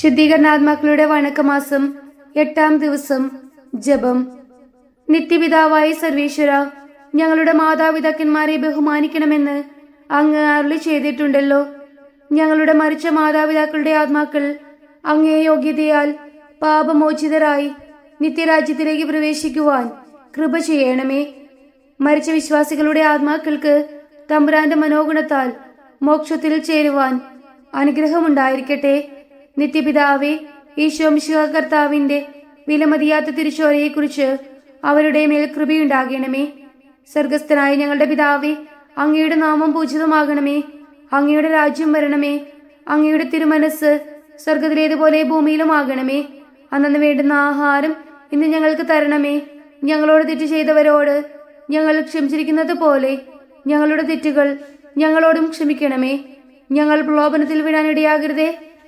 ശുദ്ധീകരണാത്മാക്കളുടെ വണക്കമാസം എട്ടാം ദിവസം ജപം. നിത്യപിതാവായ സർവീശ്വര ഞങ്ങളുടെ മാതാപിതാക്കന്മാരെ ബഹുമാനിക്കണമെന്ന് അങ്ങ് അരുളി ചെയ്തിട്ടുണ്ടല്ലോ. ഞങ്ങളുടെ മരിച്ച മാതാപിതാക്കളുടെ ആത്മാക്കൾ അങ്ങേ യോഗ്യതയാൽ പാപമോചിതരായി നിത്യരാജ്യത്തിലേക്ക് പ്രവേശിക്കുവാൻ കൃപ ചെയ്യണമേ. മരിച്ച വിശ്വാസികളുടെ ആത്മാക്കൾക്ക് തമ്പുരാന്റെ മനോഗുണത്താൽ മോക്ഷത്തിൽ ചേരുവാൻ അനുഗ്രഹമുണ്ടായിരിക്കട്ടെ. നിത്യപിതാവേ ഈശോമിശിഹ കർത്താവിന്റെ വിലമതിയാത്ത തിരിച്ചോരയെക്കുറിച്ച് അവരുടെ മേൽ കൃപയുണ്ടാകണമേ. സ്വർഗസ്ഥനായ ഞങ്ങളുടെ പിതാവേ അങ്ങയുടെ നാമം പൂജിതമാകണമേ. അങ്ങയുടെ രാജ്യം വരണമേ. അങ്ങയുടെ തിരുമനസ് സ്വർഗത്തിലേതുപോലെ ഭൂമിയിലും ആകണമേ അന്നു വേണ്ടുന്ന ആഹാരം ഇന്ന് ഞങ്ങൾക്ക് തരണമേ. ഞങ്ങളോട് തെറ്റ് ചെയ്തവരോട് ഞങ്ങൾ ക്ഷമിച്ചിരിക്കുന്നത് പോലെ ഞങ്ങളുടെ തെറ്റുകൾ ഞങ്ങളോടും ക്ഷമിക്കണമേ. ഞങ്ങൾ പ്രലോഭനത്തിൽ വീഴാനിടയാകരുതേ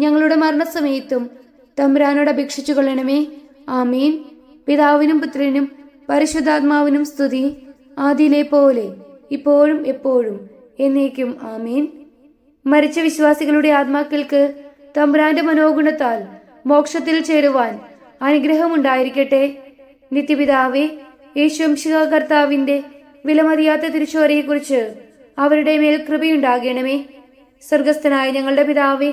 ഞങ്ങളുടെ മരണസമയത്തും തമ്പുരാനോട് അപേക്ഷിച്ചു കൊള്ളണമേ. ആമീൻ. പിതാവിനും പുത്രനും പരിശുദ്ധാത്മാവിനും സ്തുതി ആദിയിലെ പോലെ ഇപ്പോഴും എപ്പോഴും എന്നേക്കും ആമീൻ. മരിച്ച വിശ്വാസികളുടെ ആത്മാക്കൾക്ക് തമ്പുരാന്റെ മനോഗുണത്താൽ മോക്ഷത്തിൽ ചേരുവാൻ അനുഗ്രഹമുണ്ടായിരിക്കട്ടെ. നിത്യപിതാവേ യേശുംശിക കർത്താവിന്റെ വിലമതിയാത്ത തിരിച്ചോരയെക്കുറിച്ച് അവരുടെ മേൽ കൃപയുണ്ടാകണമേ. സ്വർഗസ്ഥനായ ഞങ്ങളുടെ പിതാവേ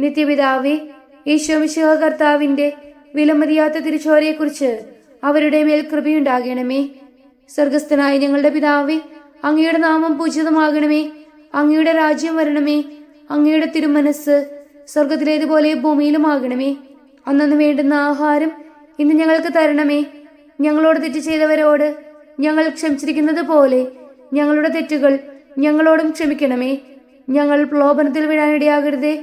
നിത്യപിതാവേ ഈശോമിശിഹ കർത്താവിന്റെ വിലമതിയാത്ത തിരിച്ചോരയെക്കുറിച്ച് അവരുടെ മേൽ കൃപയുണ്ടാകണമേ. സ്വർഗസ്ഥനായ ഞങ്ങളുടെ പിതാവേ അങ്ങയുടെ നാമം പൂജിതമാകണമേ. അങ്ങയുടെ രാജ്യം വരണമേ. അങ്ങയുടെ തിരുമനസ് സ്വർഗത്തിലേതുപോലെ ഭൂമിയിലുമാകണമേ. അന്നു വേണ്ടുന്ന ആഹാരം ഇന്ന് ഞങ്ങൾക്ക് തരണമേ. ഞങ്ങളോട് തെറ്റ് ചെയ്തവരോട് ഞങ്ങൾ ക്ഷമിച്ചിരിക്കുന്നത് പോലെ ഞങ്ങളുടെ തെറ്റുകൾ ഞങ്ങളോടും ക്ഷമിക്കണമേ. ഞങ്ങൾ പ്രലോഭനത്തിൽ വീഴാനിടയാകരുതേ.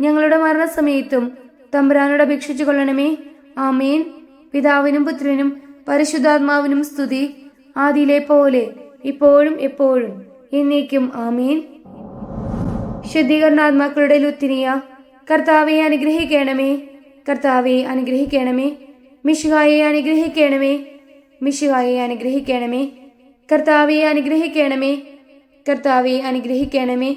ഞങ്ങളുടെ മരണസമയത്തും തമ്പുരാനോട് അപേക്ഷിച്ചു കൊള്ളണമേ ആമേൻ. പിതാവിനും പുത്രനും പരിശുദ്ധാത്മാവിനും സ്തുതി ആദിയിലെ പോലെ ഇപ്പോഴും എപ്പോഴും എന്നേക്കും ആമീൻ. ശുദ്ധീകരണാത്മാക്കളുടെ ലുത്തിനിയ കർത്താവെ അനുഗ്രഹിക്കണമേ. കർത്താവെ അനുഗ്രഹിക്കണമേ. മിഷുകായെ അനുഗ്രഹിക്കണമേ. മിഷുകായെ അനുഗ്രഹിക്കണമേ. കർത്താവെ അനുഗ്രഹിക്കണമേ. കർത്താവെ അനുഗ്രഹിക്കണമേ.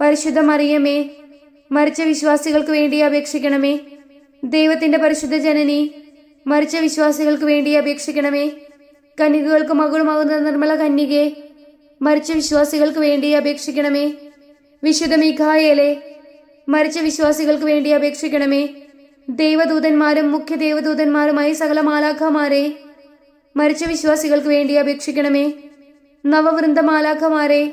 പരിശുദ്ധ മറിയമേ മരിച്ച വിശ്വാസികൾക്ക് വേണ്ടി അപേക്ഷിക്കണമേ. ദൈവത്തിന്റെ പരിശുദ്ധ ജനനി മരിച്ച വിശ്വാസികൾക്ക് വേണ്ടി അപേക്ഷിക്കണമേ. കന്യകകൾക്ക് മകളുമാകുന്ന നിർമ്മല കന്യകെ മരിച്ച വിശ്വാസികൾക്ക് വേണ്ടി അപേക്ഷിക്കണമേ. വിശുദ്ധ മിഖായേലെ മരിച്ച വിശ്വാസികൾക്ക് വേണ്ടി അപേക്ഷിക്കണമേ. ദൈവദൂതന്മാരും മുഖ്യ ദേവദൂതന്മാരുമായി സകല മാലാഖമാരെ മരിച്ച വിശ്വാസികൾക്ക് വേണ്ടി അപേക്ഷിക്കണമേ. നവവൃന്ദ മാലാഖമാരെ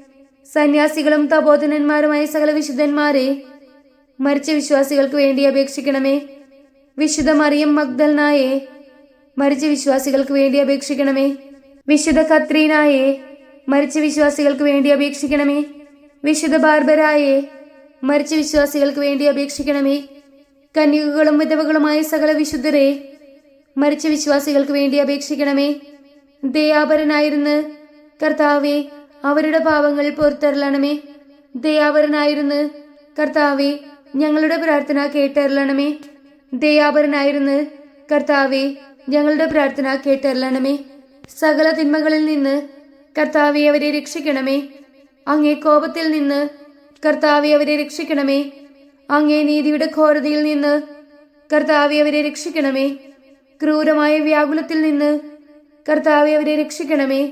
സന്യാസികളും തപോധനന്മാരുമായ സകല വിശുദ്ധന്മാരെ മരിച്ച വിശ്വാസികൾക്ക് വേണ്ടി അപേക്ഷിക്കണമേ. വിശുദ്ധ മറിയം മഗ്ദൽനായെ മരിച്ച വിശ്വാസികൾക്ക് വേണ്ടി അപേക്ഷിക്കണമേ. വിശുദ്ധ കത്രീനായെ മരിച്ച വിശ്വാസികൾക്ക് വേണ്ടി അപേക്ഷിക്കണമേ. വിശുദ്ധ ബാർബരായെ മരിച്ച വിശ്വാസികൾക്ക് വേണ്ടി അപേക്ഷിക്കണമേ. കന്യകകളും വിധവകളുമായ സകല വിശുദ്ധരെ മരിച്ച വിശ്വാസികൾക്ക് വേണ്ടി അപേക്ഷിക്കണമേ. ദയാപരനായിരുന്ന് കർത്താവെ അവരുടെ പാവങ്ങൾ പുറത്തരളണമേ ദയാപരനായിരുന്നു. കർത്താവെ ഞങ്ങളുടെ പ്രാർത്ഥന കേട്ടരളണമേ ദയാപരനായിരുന്നു. കർത്താവെ ഞങ്ങളുടെ പ്രാർത്ഥന കേട്ടരളണമേ സകല തിന്മകളിൽ നിന്ന് കർത്താവെ അവരെ രക്ഷിക്കണമേ. അങ്ങേ കോപത്തിൽ നിന്ന് കർത്താവെ അവരെ രക്ഷിക്കണമേ. അങ്ങേ നീതിയുടെ ഘോരതയിൽ നിന്ന് കർത്താവെ അവരെ രക്ഷിക്കണമേ. ക്രൂരമായ വ്യാകുലത്തിൽ നിന്ന് കർത്താവെ അവരെ രക്ഷിക്കണമേ.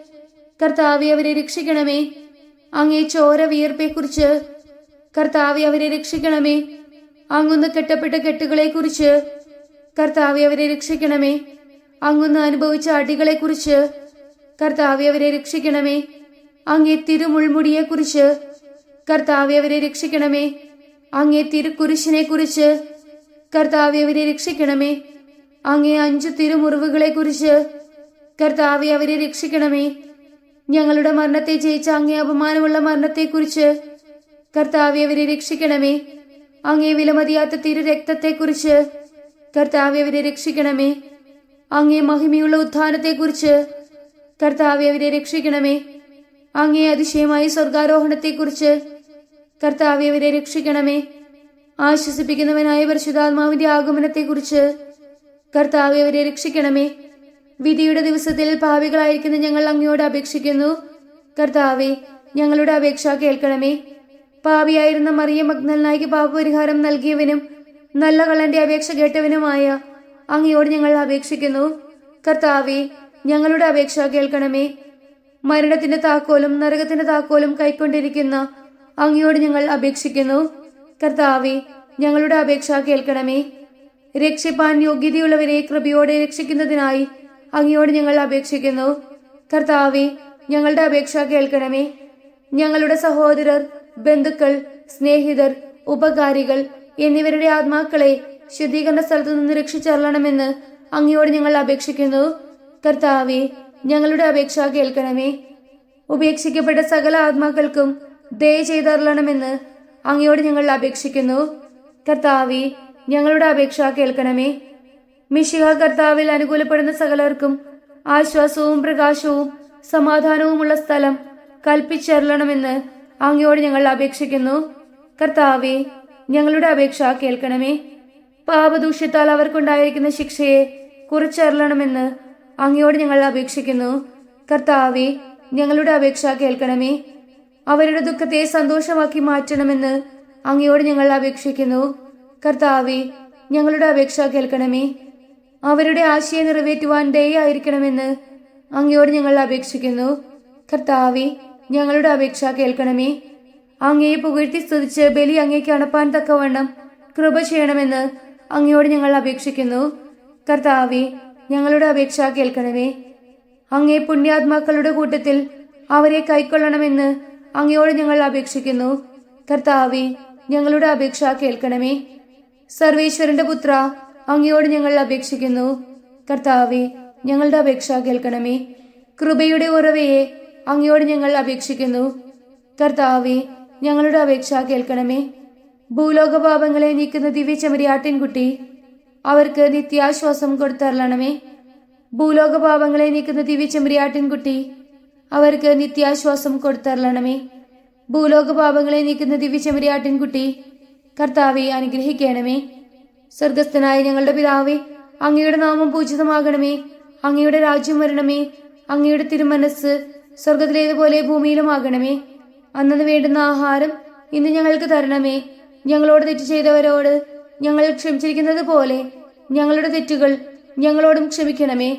കർത്താവെ അവരെ രക്ഷിക്കണമേ. അങ്ങേ ചോര വിയർപ്പെക്കുറിച്ച് കർത്താവെ അവരെ രക്ഷിക്കണമേ. അങ്ങൊന്ന് കെട്ടപ്പെട്ട കെട്ടുകളെക്കുറിച്ച് കർത്താവെ അവരെ രക്ഷിക്കണമേ. അങ്ങൊന്ന് അനുഭവിച്ച അടികളെക്കുറിച്ച് കർത്താവെ അവരെ രക്ഷിക്കണമേ. അങ്ങേ തിരുമുൾമുടിയെക്കുറിച്ച് കർത്താവെ അവരെ രക്ഷിക്കണമേ. അങ്ങേ തിരുക്കുരിശിനെ കുറിച്ച് കർത്താവെ അവരെ രക്ഷിക്കണമേ. അങ്ങേ അഞ്ചു തിരുമുറിവുകളെക്കുറിച്ച് കർത്താവെ അവരെ രക്ഷിക്കണമേ. ഞങ്ങളുടെ മരണത്തെ ജയിച്ച അങ്ങേ അപമാനമുള്ള മരണത്തെക്കുറിച്ച് കർത്താവെ അവരെ രക്ഷിക്കണമേ. അങ്ങേ വിലമതിയാത്ത തിരു രക്തത്തെക്കുറിച്ച് കർത്താവെ അവരെ രക്ഷിക്കണമേ. അങ്ങേ മഹിമയുള്ള ഉത്ഥാനത്തെക്കുറിച്ച് കർത്താവെ അവരെ രക്ഷിക്കണമേ. അങ്ങേ അതിശയമായ സ്വർഗാരോഹണത്തെക്കുറിച്ച് കർത്താവെ അവരെ രക്ഷിക്കണമേ. ആശ്വസിപ്പിക്കുന്നവനായ പരിശുദ്ധാത്മാവിന്റെ ആഗമനത്തെക്കുറിച്ച് കർത്താവെ അവരെ രക്ഷിക്കണമേ. വിധിയുടെ ദിവസത്തിൽ ഭാവികളായിരിക്കുന്ന ഞങ്ങൾ അങ്ങയോട് അപേക്ഷിക്കുന്നു. കർത്താവെ ഞങ്ങളുടെ അപേക്ഷ കേൾക്കണമേ. പാപിയായിരുന്ന മറിയ മഗ്നലിനായിക്ക് പാപപരിഹാരം നൽകിയവനും നല്ല കള്ളന്റെ അപേക്ഷ കേട്ടവനുമായ അങ്ങയോട് ഞങ്ങൾ അപേക്ഷിക്കുന്നു. കർത്താവെ ഞങ്ങളുടെ അപേക്ഷ കേൾക്കണമേ. മരണത്തിന്റെ താക്കോലും നരകത്തിന്റെ താക്കോലും കൈക്കൊണ്ടിരിക്കുന്ന അങ്ങയോട് ഞങ്ങൾ അപേക്ഷിക്കുന്നു. കർത്താവെ ഞങ്ങളുടെ അപേക്ഷ കേൾക്കണമേ. രക്ഷിപ്പാൻ യോഗ്യതയുള്ളവരെ കൃപയോടെ രക്ഷിക്കുന്നതിനായി അങ്ങയോട് ഞങ്ങൾ അപേക്ഷിക്കുന്നു. കർത്താവെ ഞങ്ങളുടെ അപേക്ഷ കേൾക്കണമേ. ഞങ്ങളുടെ സഹോദരർ ബന്ധുക്കൾ സ്നേഹിതർ ഉപകാരികൾ എന്നിവരുടെ ആത്മാക്കളെ ശുദ്ധീകരണ സ്ഥലത്തു നിന്ന് രക്ഷിച്ചറളണമെന്ന് അങ്ങയോട് ഞങ്ങൾ അപേക്ഷിക്കുന്നു. കർത്താവെ ഞങ്ങളുടെ അപേക്ഷ കേൾക്കണമേ. ഉപേക്ഷിക്കപ്പെട്ട സകല ആത്മാക്കൾക്കും ദയ ചെയ്തറളണമെന്ന് അങ്ങയോട് ഞങ്ങൾ അപേക്ഷിക്കുന്നു. കർത്താവെ ഞങ്ങളുടെ അപേക്ഷ കേൾക്കണമേ. മിഷിഹ കർത്താവിൽ അനുകൂലപ്പെടുന്ന സകലർക്കും ആശ്വാസവും പ്രകാശവും സമാധാനവുമുള്ള സ്ഥലം കൽപ്പിച്ചേരണമെന്ന് അങ്ങയോട് ഞങ്ങൾ അപേക്ഷിക്കുന്നു. കർത്താവെ ഞങ്ങളുടെ അപേക്ഷ കേൾക്കണമേ. പാപദൂഷ്യത്താൽ അവർക്കുണ്ടായിരിക്കുന്ന ശിക്ഷയെ കുറിച്ചേരണമെന്ന് അങ്ങയോട് ഞങ്ങൾ അപേക്ഷിക്കുന്നു. കർത്താവെ ഞങ്ങളുടെ അപേക്ഷ കേൾക്കണമേ. അവരുടെ ദുഃഖത്തെ സന്തോഷമാക്കി മാറ്റണമെന്ന് അങ്ങയോട് ഞങ്ങൾ അപേക്ഷിക്കുന്നു. കർത്താവെ ഞങ്ങളുടെ അപേക്ഷ കേൾക്കണമേ. അവരുടെ ആശയം നിറവേറ്റുവാൻ ദയായിരിക്കണമെന്ന് അങ്ങയോട് ഞങ്ങൾ അപേക്ഷിക്കുന്നു. കർത്താവെ ഞങ്ങളുടെ അപേക്ഷ കേൾക്കണമേ. അങ്ങയെ പുകഴ്ത്തി സ്തുതിച്ച് ബലി അങ്ങേക്ക് അണപ്പാൻ തക്കവണ്ണം കൃപ ചെയ്യണമെന്ന് അങ്ങയോട് ഞങ്ങൾ അപേക്ഷിക്കുന്നു. കർത്താവെ ഞങ്ങളുടെ അപേക്ഷ കേൾക്കണമേ. അങ്ങേ പുണ്യാത്മാക്കളുടെ കൂട്ടത്തിൽ അവരെ കൈക്കൊള്ളണമെന്ന് അങ്ങയോട് ഞങ്ങൾ അപേക്ഷിക്കുന്നു. കർത്താവെ ഞങ്ങളുടെ അപേക്ഷ കേൾക്കണമേ. സർവേശ്വരന്റെ പുത്ര അങ്ങയോട് ഞങ്ങൾ അപേക്ഷിക്കുന്നു. കർത്താവെ ഞങ്ങളുടെ അപേക്ഷ കേൾക്കണമേ. കൃപയുടെ ഉറവയെ അങ്ങയോട് ഞങ്ങൾ അപേക്ഷിക്കുന്നു. കർത്താവെ ഞങ്ങളുടെ അപേക്ഷ കേൾക്കണമേ. ഭൂലോക പാപങ്ങളെ നീക്കുന്ന ദിവ്യ ചെമരിയാട്ടിൻകുട്ടി അവർക്ക് നിത്യാശ്വാസം കൊടുത്തരളണമേ. ഭൂലോക പാപങ്ങളെ നീക്കുന്ന ദിവ്യ ചെമരിയാട്ടിൻകുട്ടി അവർക്ക് നിത്യാശ്വാസം കൊടുത്തരളണമേ. ഭൂലോക പാപങ്ങളെ നീക്കുന്ന ദിവ്യ ചെമരിയാട്ടിൻകുട്ടി കർത്താവെ അനുഗ്രഹിക്കണമേ. സ്വർഗസ്ഥനായ ഞങ്ങളുടെ പിതാവേ അങ്ങയുടെ നാമം പൂജിതമാകണമേ അങ്ങയുടെ രാജ്യം വരണമേ അങ്ങയുടെ തിരുമനസ് സ്വർഗത്തിലേതുപോലെ ഭൂമിയിലുമാകണമേ. അന്നത് വേണ്ടുന്ന ആഹാരം ഇന്ന് ഞങ്ങൾക്ക് തരണമേ. ഞങ്ങളോട് തെറ്റ് ചെയ്തവരോട് ഞങ്ങൾ ക്ഷമിച്ചിരിക്കുന്നത് പോലെ ഞങ്ങളുടെ തെറ്റുകൾ ഞങ്ങളോടും ക്ഷമിക്കണമേ.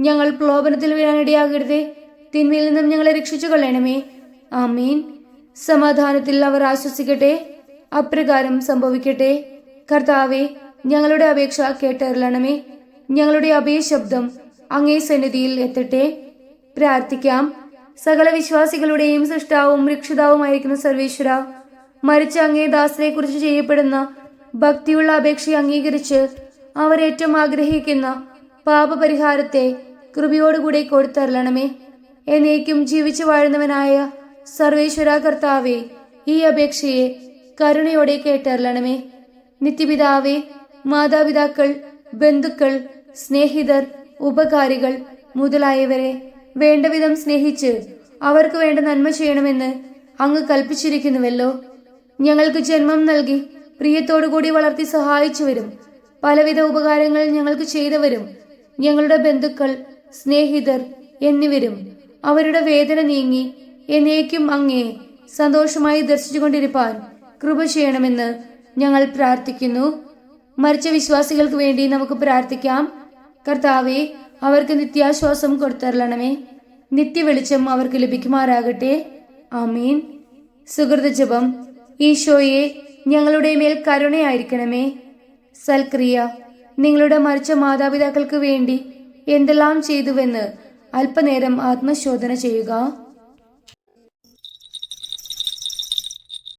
ഞങ്ങൾ പ്രലോഭനത്തിൽ വീഴാനിടയാകരുതേ തിന്മയിൽ നിന്നും ഞങ്ങളെ രക്ഷിച്ചു കൊള്ളണമേ ആമീൻ. സമാധാനത്തിൽ അവർ ആശ്വസിക്കട്ടെ. അപ്രകാരം സംഭവിക്കട്ടെ. കർത്താവെ ഞങ്ങളുടെ അപേക്ഷ കേട്ടറിയണമേ. ഞങ്ങളുടെ അഭയശബ്ദം അങ്ങേ സന്നിധിയിൽ എത്തട്ടെ. പ്രാർത്ഥിക്കാം. സകല വിശ്വാസികളുടെയും സൃഷ്ടാവും രക്ഷിതാവുമായിരിക്കുന്ന സർവേശ്വര മരിച്ച അങ്ങേ ദാസരെ കുറിച്ച് ചെയ്യപ്പെടുന്ന ഭക്തിയുള്ള അപേക്ഷയെ അംഗീകരിച്ച് അവരേറ്റവും ആഗ്രഹിക്കുന്ന പാപപരിഹാരത്തെ കൃപയോടുകൂടി കൊടുത്തരളണമേ എന്നേക്കും ജീവിച്ചു വാഴുന്നവനായ സർവേശ്വര കർത്താവെ ഈ അപേക്ഷയെ കരുണയോടെ കേട്ടറിയണമേ. നിത്യപിതാവേ മാതാപിതാക്കൾ ബന്ധുക്കൾ സ്നേഹിതർ ഉപകാരികൾ മുതലായവരെ വേണ്ടവിധം സ്നേഹിച്ച് അവർക്ക് വേണ്ട നന്മ ചെയ്യണമെന്ന് അങ്ങ് കൽപ്പിച്ചിരിക്കുന്നുവല്ലോ. ഞങ്ങൾക്ക് ജന്മം നൽകി പ്രിയത്തോടുകൂടി വളർത്തി സഹായിച്ചുവരും. പലവിധ ഉപകാരങ്ങൾ ഞങ്ങൾക്ക് ചെയ്തവരും. ഞങ്ങളുടെ ബന്ധുക്കൾ സ്നേഹിതർ എന്നിവരും അവരുടെ വേദന നീങ്ങി എന്നേക്കും അങ്ങേ സന്തോഷമായി ദർശിച്ചുകൊണ്ടിരിപ്പാൻ കൃപ ചെയ്യണമെന്ന് ഞങ്ങൾ പ്രാർത്ഥിക്കുന്നു. മരിച്ച വിശ്വാസികൾക്ക് വേണ്ടി നമുക്ക് പ്രാർത്ഥിക്കാം. കർത്താവെ അവർക്ക് നിത്യാശ്വാസം കൊടുത്തരളണമേ. നിത്യവെളിച്ചം അവർക്ക് ലഭിക്കുമാറാകട്ടെ. ആമീൻ. സുഹൃത ജപം. ഈശോയെ ഞങ്ങളുടെ മേൽ കരുണയായിരിക്കണമേ. സൽക്രിയ നിങ്ങളുടെ മരിച്ച മാതാപിതാക്കൾക്ക് വേണ്ടി എന്തെല്ലാം ചെയ്തുവെന്ന് അല്പനേരം ആത്മശോധന ചെയ്യുക.